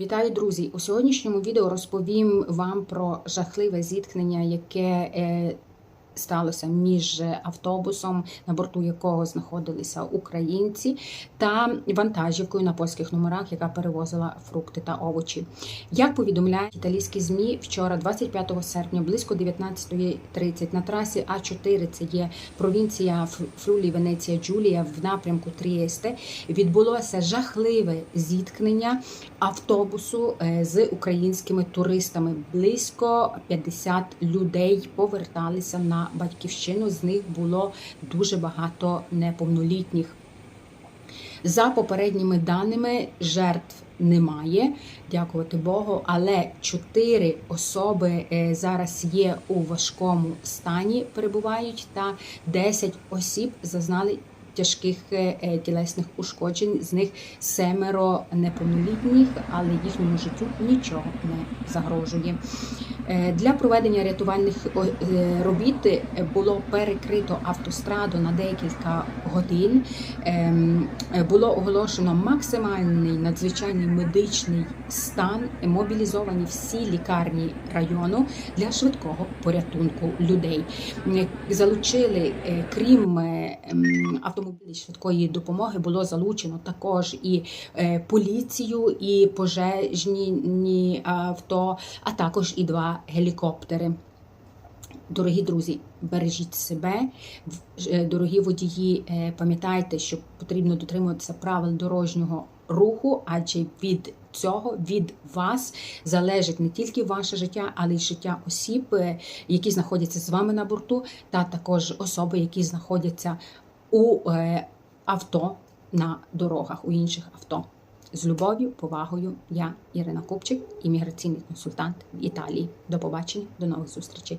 Вітаю, друзі! У сьогоднішньому відео розповім вам про жахливе зіткнення, яке е, сталося між автобусом, на борту якого знаходилися українці, та вантажівкою на польських номерах, яка перевозила фрукти та овочі. Як повідомляють італійські змі, вчора, 25 серпня, близько 19.30 на трасі А4, це є провінція Фрулі Венеція Джулія в напрямку Трієсте, відбулося жахливе зіткнення автобусу е, з українськими туристами. Близько 50 людей поверталися на батьківщину. З них було дуже багато неповнолітніх. За попередніми даними, жертв немає, дякувати Богу. Але чотири особи е, зараз є у важкому стані, перебувають, та 10 осіб зазнали тяжких е, е, тілесних ушкоджень. З них семеро неповнолітніх, але їхньому життю нічого не загрожує. Е, Для проведення рятувальних е, робіт е, було перекрито автостраду на декілька годин. Ем, Було оголошено максимальний надзвичайний медичний стан, мобілізовані всі лікарні району для швидкого порятунку людей. Залучили, крім автомобілів швидкої допомоги, було залучено також і поліцію, і пожежні авто, а також і два гелікоптери. Дорогі друзі, бережіть себе, е, дорогі водії, е, пам'ятайте, що потрібно дотримуватися правил дорожнього руху, адже від цього, від вас залежить не тільки ваше життя, але й життя осіб, е, які знаходяться з вами на борту, та також особи, які знаходяться у авто на дорогах, у інших авто. З любов'ю, повагою, я Ірина Купчик, імміграційний консультант в Італії. До побачення, до нових зустрічей.